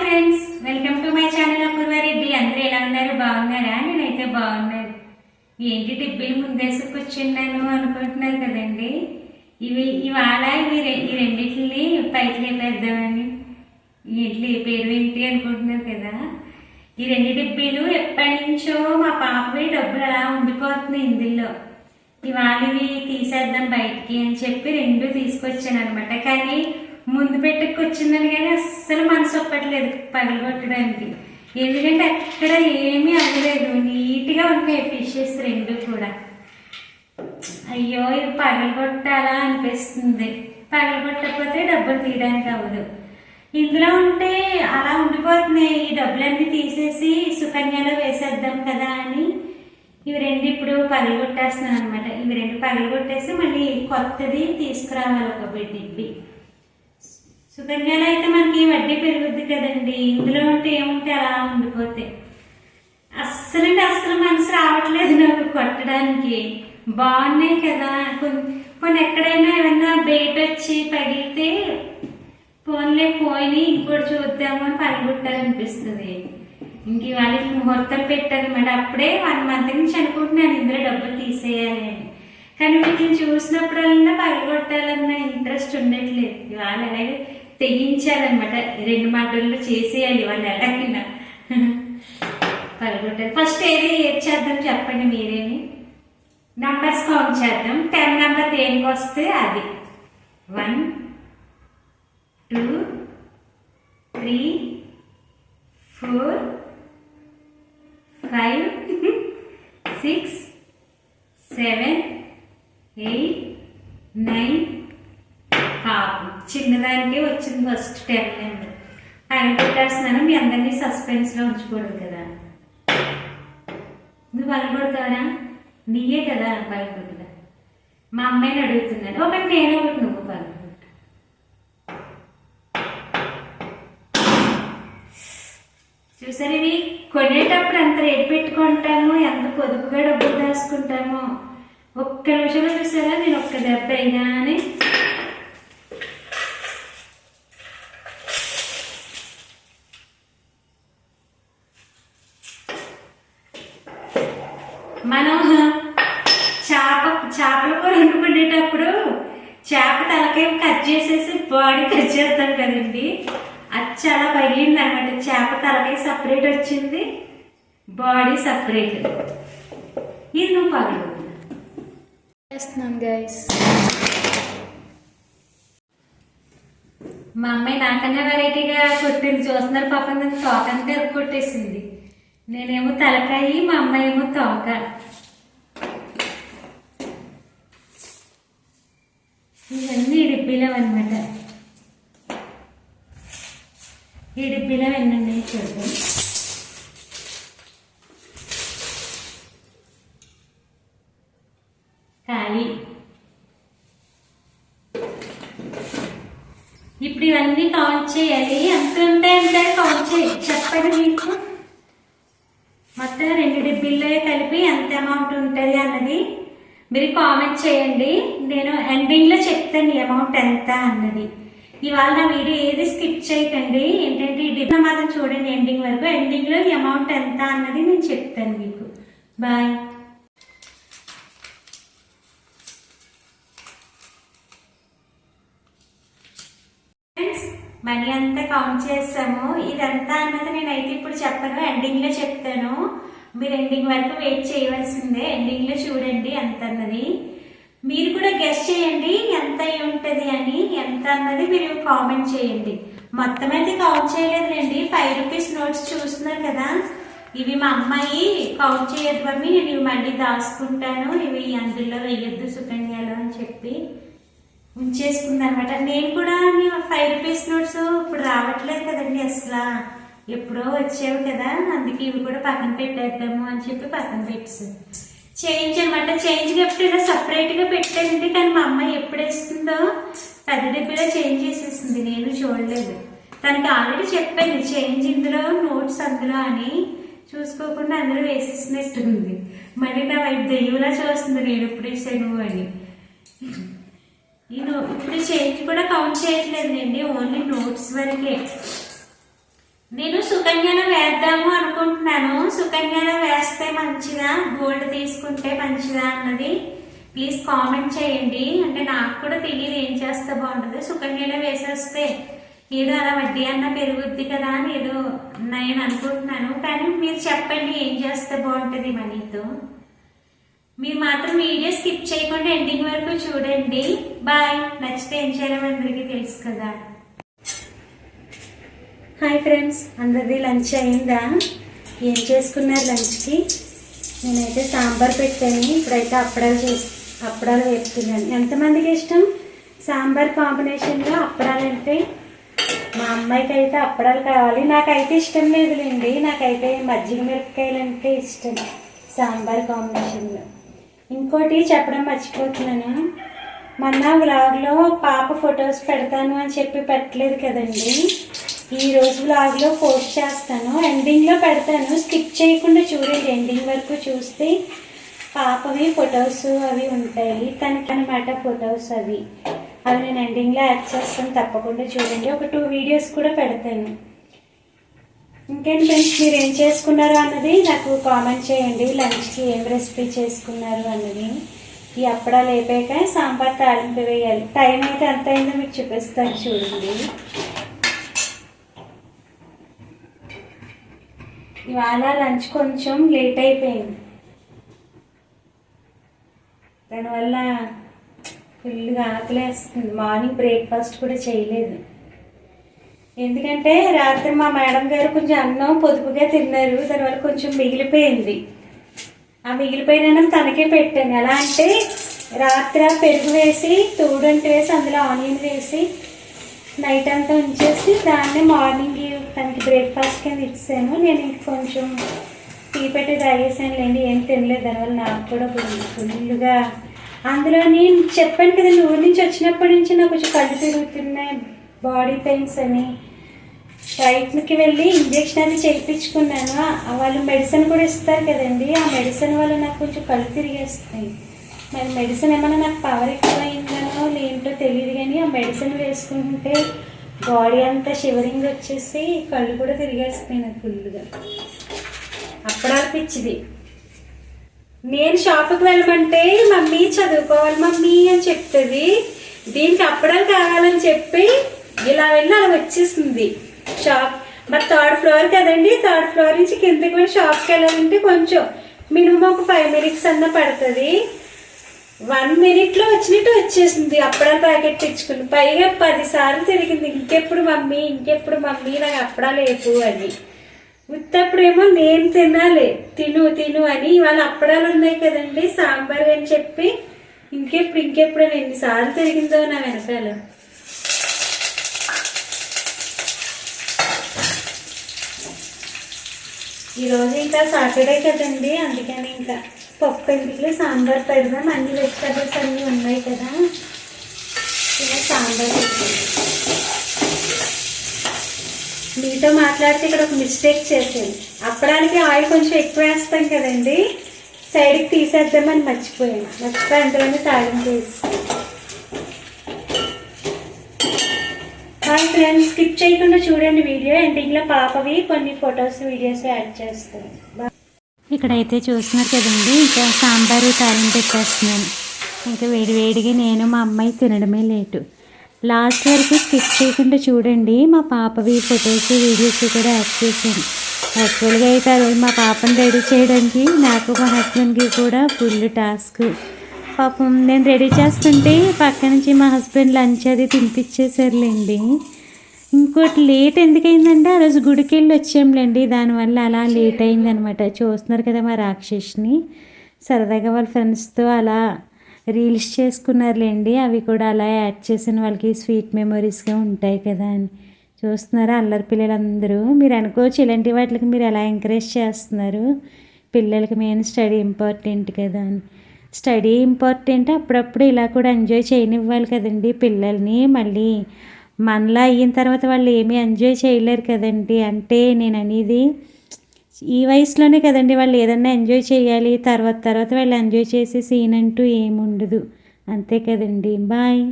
Friends welcome to my channel Apoorva Reddy అందరూ ఎలా ఉన్నారు బాగున్నారా? నేనైతే బాగున్నాను. ఏంటి టిబ్బిలు ముందేసి అనుకుంటున్నారు కదండి? ఇవి ఇవాళ ఇవి ఈ రెండింటిని పైకి లేపేద్దామని. వీటిని పేరు ఏంటి అనుకుంటున్నారు కదా? ఈ రెండు డిబ్బీలు ఎప్పటి నుంచో మా పాపవి డబ్బులు అలా ఉండిపోతుంది ఇందులో. ఇవాళ ఇవి తీసేద్దాం బయటికి అని చెప్పి రెండు తీసుకొచ్చాను అనమాట కానీ ముందు పెట్టుకొచ్చిందని కానీ అస్సలు మనసు ఒప్పట్లేదు పగలగొట్టడానికి ఎందుకంటే అక్కడ ఏమీ అవ్వలేదు. నీట్గా ఉంటాయి ఫిషెస్ రెండు కూడా. అయ్యో ఇది పగలగొట్టాలా అనిపిస్తుంది. పగలగొట్టకపోతే డబ్బులు తీయడానికి అవ్వదు. ఇందులో ఉంటే అలా ఉండిపోతున్నాయి. ఈ డబ్బులన్నీ తీసేసి సుకన్యలో వేసేద్దాం కదా అని. ఇవి రెండు ఇప్పుడు పగలగొట్టేస్తున్నాను అనమాట ఇవి రెండు పగలగొట్టేసి మళ్ళీ కొత్తది తీసుకురావాలి ఒక బిడ్డిబ్బి సుకన్యలో అయితే మనకి వడ్డీ పెరుగుద్ది కదండి. ఇందులో ఉంటే ఏముంటే అలా ఉండిపోతే. అస్సలంటే అస్సలు మనసు రావట్లేదు నాకు కొట్టడానికి. బాగున్నాయి కదా. కొన్ని కొన్ని ఎక్కడైనా ఏమన్నా బయట వచ్చి పగిలితే ఫోన్లే పోయి ఇంకోటి చూద్దాము అని పనిగొట్టాలనిపిస్తుంది. ఇంక ఇవాళ ముహూర్తం పెట్టారనమాట అప్పుడే వన్ మంత్ నుంచి అనుకుంటున్నాను ఇందులో డబ్బులు తీసేయాలి అని. కానీ వీటిని చూసినప్పుడల్లా పగలగొట్టాలన్న ఇంట్రెస్ట్ ఉండట్లేదు. ఇవాళ అలాగే తెగించాలన్నమాట రెండు మాటల్లో చేసేయాలి వాళ్ళు ఎలాగైనా పలుకుంటారు ఫస్ట్ ఏది ఏది చేద్దాం చెప్పండి మీరేమి? నంబర్స్ కౌంట్ చేద్దాం. టెన్ నెంబర్ దేనికి వస్తే అది? One two three four five six seven eight nine చిన్నదానికే వచ్చింది ఫస్ట్ టెన్ నెంబర్ పెట్టేస్తున్నాను మీ అందరినీ సస్పెన్స్లో ఉంచుకోడు కదా. నువ్వు పగలగొడతావా నీయే కదా పగలగొట్టదా మా అమ్మాయిని అడుగుతున్నాను. ఒకటి నేను ఒకటి నువ్వు పని చూసారు ఇవి? కొనేటప్పుడు ఎంత రేటు పెట్టుకుంటామో ఎంత పొదుపుగా డబ్బులు దాచుకుంటామో. ఒక్క నిమిషంలో చూసారా? నేను ఒక్క దెబ్బ అయినా అని మనం చేప చేపలు కూడా వండుకునేటప్పుడు చేప తలకాయ కట్ చేసేసి బాడీ కట్ చేస్తాం కదండి. అది చాలా పగిలింది అనమాట చేప తలకాయ సపరేట్ వచ్చింది బాడీ సపరేట్ ఇది నువ్వు పగలు. చేస్తున్నాను గైస్ మా అమ్మాయి నాకన్నా వెరైటీగా కొట్టింది. చూస్తున్నారు పాపం తోకంతా కొట్టేసింది నేనేమో తలకాయి మా అమ్మాయి ఏమో తోక. ఇవన్నీ ఇడిపిలం అనమాట ఇడిపిలం ఎన్నండి చూద్దాం. ఖాళీ ఇప్పుడు ఇవన్నీ కౌంట్ చేయాలి. ఎంత ఉంటాయి అంటే కౌంట్ చేయి. చెప్పండి మీకు. మొత్తం రెండు డిబ్బిల్లో కలిపి ఎంత అమౌంట్ ఉంటుంది అన్నది మీరు కామెంట్ చేయండి. నేను ఎండింగ్లో చెప్తాను అమౌంట్ ఎంత అన్నది. ఇవాళ నా వీడియో ఏది స్కిప్ చేయకండి. ఏంటంటే ఈ మాత్రం చూడండి ఎండింగ్ వరకు. ఎండింగ్లో ఈ అమౌంట్ ఎంత అన్నది నేను చెప్తాను మీకు. బాయ్ ఫ్రెండ్స్ మనీ అంతా కౌంట్ చేస్తాము ఇదంతా అన్నది నేనైతే ఇప్పుడు చెప్పను ఎండింగ్లో చెప్తాను. మీరు ఎండింగ్ వరకు వెయిట్ చేయవలసిందే. ఎండింగ్లో చూడండి ఎంత అన్నది. మీరు కూడా గెస్ట్ చేయండి ఎంత అయి ఉంటది అని. ఎంత అన్నది మీరు కామెంట్ చేయండి. మొత్తం అయితే కౌంట్ చేయలేదులేండి. ఫైవ్ రూపీస్ నోట్స్ చూస్తున్నారు కదా. ఇవి మా అమ్మాయి కౌంట్ చేయదు మమ్మీ. నేను ఇవి మళ్ళీ దాచుకుంటాను. ఇవి అందులో వెయ్యొద్దు సుకన్యాలు అని చెప్పి ఉంచేసుకుంది అనమాట నేను కూడా ఫైవ్ రూపీస్ నోట్స్ ఇప్పుడు రావట్లేదు కదండి అసలు. ఎప్పుడో వచ్చావు కదా అందుకే ఇవి కూడా పక్కన పెట్టేద్దాము అని చెప్పి పక్కన పెట్టేసాను చేంజ్ అనమాట చేంజ్ కాబట్టి సపరేట్గా గా పెట్టేది కానీ మా అమ్మ ఎప్పుడు వేస్తుందో? పెద్ద డబ్బులో చేంజ్ చేసేసింది నేను చూడలేదు. తనకి ఆల్రెడీ చెప్పాను చేంజ్ ఇందులో నోట్స్ అందులో అని. చూసుకోకుండా అందరూ వేసేసినట్టుంది. మళ్ళీ నా వైపు దెయ్యంలా చూస్తుంది నేను ఎప్పుడు వేసాను అని. నేను ఇప్పుడు చేంజ్ కూడా కౌంట్ చేయట్లేదండి ఓన్లీ నోట్స్ వరకే. నేను సుకన్యను వేద్దాము అనుకుంటున్నాను. సుకన్యను వేస్తే మంచిదా? గోల్డ్ తీసుకుంటే మంచిదా అన్నది ప్లీజ్ కామెంట్ చేయండి. అంటే నాకు కూడా తెలియదు ఏం చేస్తే బాగుంటుంది. సుకన్యలో వేసేస్తే ఏదో అలా వడ్డీ అన్న పెరుగుద్ది కదా అని ఏదో నేను అనుకుంటున్నాను. కానీ మీరు చెప్పండి ఏం చేస్తే బాగుంటుంది మనీతో మీరు మాత్రం వీడియో స్కిప్ చేయకుండా ఎండింగ్ వరకు చూడండి. బాయ్. నచ్చితే ఏం చేయాలో అందరికీ తెలుసు కదా. హాయ్ ఫ్రెండ్స్ అందరిది లంచ్ అయిందా? ఏం చేసుకున్నారు లంచ్కి నేనైతే సాంబార్ పెట్టాను. ఇప్పుడైతే అప్పడాలు చేసి అప్పడాలు వేపుతున్నాను. ఎంతమందికి ఇష్టం? సాంబార్ కాంబినేషన్లో అప్పడాలు అంటే మా అమ్మాయికి అయితే అప్పడాలు కావాలి. నాకైతే ఇష్టం లేదులేండి. నాకైతే మజ్జిగ మిరపకాయలు అంటే ఇష్టం. సాంబార్ కాంబినేషన్లో ఇంకోటి చెప్పడం మర్చిపోతున్నాను. మొన్న వ్లాగ్లో పాప ఫొటోస్ పెడతాను అని చెప్పి పెట్టలేదు కదండి. ఈ రోజు పోస్ట్ చేస్తాను. ఎండింగ్లో పెడతాను. స్కిప్ చేయకుండా చూడండి. ఎండింగ్ వరకు చూస్తే పాపవి ఫొటోస్ అవి ఉంటాయి. తనకి అనమాట ఫొటోస్ అవి. అవి నేను ఎండింగ్లో యాడ్ చేస్తాను. తప్పకుండా చూడండి. ఒక టూ వీడియోస్ కూడా పెడతాను. ఇంకేంటి ఫ్రెండ్స్ మీరు ఏం చేసుకున్నారు అన్నది నాకు కామెంట్ చేయండి. లంచ్కి ఏం రెసిపీ చేసుకున్నారు అన్నది. ఈ అప్పడాలు అయిపోయాక సాంబార్ తాళింపు వేయాలి. టైం అయితే ఎంత అయిందో మీకు చూపిస్తాను. చూడండి. ఇవాళ లంచ్ కొంచెం లేట్ అయిపోయింది. దానివల్ల ఫుల్గా ఆకలేస్తుంది. మార్నింగ్ బ్రేక్ఫాస్ట్ కూడా చేయలేదు. ఎందుకంటే రాత్రి మా మేడం గారు కొంచెం అన్నం పొదుపుగా తిన్నారు. దానివల్ల కొంచెం మిగిలిపోయింది. ఆ మిగిలిపోయిన అన్నం తనకే పెట్టాను. ఎలా అంటే రాత్రి పెరుగు వేసి తూడంటి వేసి అందులో ఆనియన్ వేసి నైట్ అంతా ఉంచేసి దాన్ని మార్నింగ్ తనకి బ్రేక్ఫాస్ట్ కింద ఇచ్చాను. నేను ఇంక కొంచెం టీ పెట్టి తాగేసాను లేండి ఏం తినలేదు. దానివల్ల నాకు కూడా ఫుల్గా అందులో నేను చెప్పాను కదండి ఊరి నుంచి వచ్చినప్పటి నుంచి నాకు కొంచెం కళ్ళు తిరుగుతున్నాయి బాడీ పెయిన్స్ అని. రైట్కి వెళ్ళి ఇంజక్షన్ అది చేయించుకున్నాను. వాళ్ళు మెడిసిన్ కూడా ఇస్తారు కదండి ఆ మెడిసిన్ వల్ల నాకు కొంచెం కళ్ళు తిరిగేస్తాయి. మరి మెడిసిన్ ఏమైనా నాకు పవర్ ఎక్కువైందనో లేంటో తెలియదు కానీ ఆ మెడిసిన్ వేసుకుంటే బాడీ అంతా షివరింగ్ వచ్చేసి కళ్ళు కూడా తిరిగేస్తాయి నాకు ఫుల్గా అప్పుడు పిచ్చిది నేను షాప్కి వెళ్ళమంటే మమ్మీ చదువుకోవాలి మమ్మీ అని చెప్తుంది. దీనికి అప్పడాలు కావాలని చెప్పి ఇలా వెళ్ళి అలా వచ్చేసింది షాప్ మరి థర్డ్ ఫ్లోర్ కదండి థర్డ్ ఫ్లోర్ నుంచి కిందకి వెళ్ళి షాప్కి వెళ్ళాలంటే కొంచెం మినిమం ఒక ఫైవ్ మినిట్స్ అన్న పడుతుంది. వన్ మినిట్లో వచ్చినట్టు వచ్చేసింది. అప్పడాలు ప్యాకెట్ తెచ్చుకుని. పైగా పది సార్లు తిరిగింది. ఇంకెప్పుడు మమ్మీ ఇంకెప్పుడు మమ్మీ నాకు అప్పడాలు లేపు అని. ఉత్తప్పుడేమో నేను తినాలి. తిను తిను అని ఇవాళ అప్పడాలు ఉన్నాయి కదండి సాంబార్ అని చెప్పి ఇంకెప్పుడు ఇంకెప్పుడు అని ఎన్నిసార్లు తిరిగిందో నా వెనకాల. ఈరోజు ఇంకా సాటర్డే కదండి అందుకని ఇంకా పప్పు ఎందుకులే సాంబార్ పెడదాం. అన్ని వెజిటబుల్స్ అన్నీ ఉన్నాయి కదా. ఇలా సాంబార్ మీతో మాట్లాడితే ఇక్కడ ఒక మిస్టేక్ చేసాను అప్పడానికి ఆయిల్ కొంచెం ఎక్కువ వేస్తాం కదండి. సైడ్కి తీసేద్దామని మర్చిపోయాను. మర్చిపోయి అందులోనే తాగం వేసి హాయ్ ఫ్రెండ్స్ స్కిప్ చేయకుండా చూడండి వీడియో. ఎండింగ్లో పాపవి కొన్ని ఫొటోస్ వీడియోస్ యాడ్ చేస్తాను. ఇక్కడైతే చూస్తున్నారు కదండి. ఇంకా సాంబారు తాలింపు పెట్టేస్తున్నాను. ఇంకా వేడి వేడిగా నేను మా అమ్మాయి తినడమే లేటు. లాస్ట్ వరకు స్కిప్ చేయకుండా చూడండి. మా పాపవి ఫొటోస్ వీడియోస్ కూడా యాడ్ చేశాను. యాక్చువల్గా అయితే ఆ మా పాపని రెడీ చేయడానికి నాకు మా హస్బెండ్కి కూడా ఫుల్ టాస్క్. పాపం నేను రెడీ చేస్తుంటే పక్క నుంచి మా హస్బెండ్ లంచ్ అది తినిపించేసారులేండి ఇంకోటి లేట్ ఎందుకైందంటే ఆ రోజు గుడికి వెళ్ళి వచ్చాంలేండి. దానివల్ల అలా లేట్ అయిందనమాట. చూస్తున్నారు కదా మా రాక్షసిని. సరదాగా వాళ్ళ ఫ్రెండ్స్తో అలా రీల్స్ చేసుకున్నారులేండి. అవి కూడా అలా యాడ్ చేసిన వాళ్ళకి స్వీట్ మెమొరీస్గా ఉంటాయి కదా అని. చూస్తున్నారా అల్లరి పిల్లలందరూ? మీరు అనుకోవచ్చు ఇలాంటి వాటికి మీరు ఎలా ఎంకరేజ్ చేస్తున్నారు? పిల్లలకి మెయిన్ స్టడీ ఇంపార్టెంట్ కదా అని. స్టడీ ఇంపార్టెంట్ అప్పుడప్పుడు ఇలా కూడా ఎంజాయ్ చేయనివ్వాలి కదండి పిల్లల్ని. మళ్ళీ మనలా అయిన తర్వాత వాళ్ళు ఏమీ ఎంజాయ్ చేయలేరు కదండి. అంటే నేను అనేది ఈ వయసులోనే కదండి వాళ్ళు ఏదన్నా ఎంజాయ్ చేయాలి తర్వాత తర్వాత వాళ్ళు ఎంజాయ్ చేసే సీన్ అంటూ ఏముండదు. అంతే కదండి. బాయ్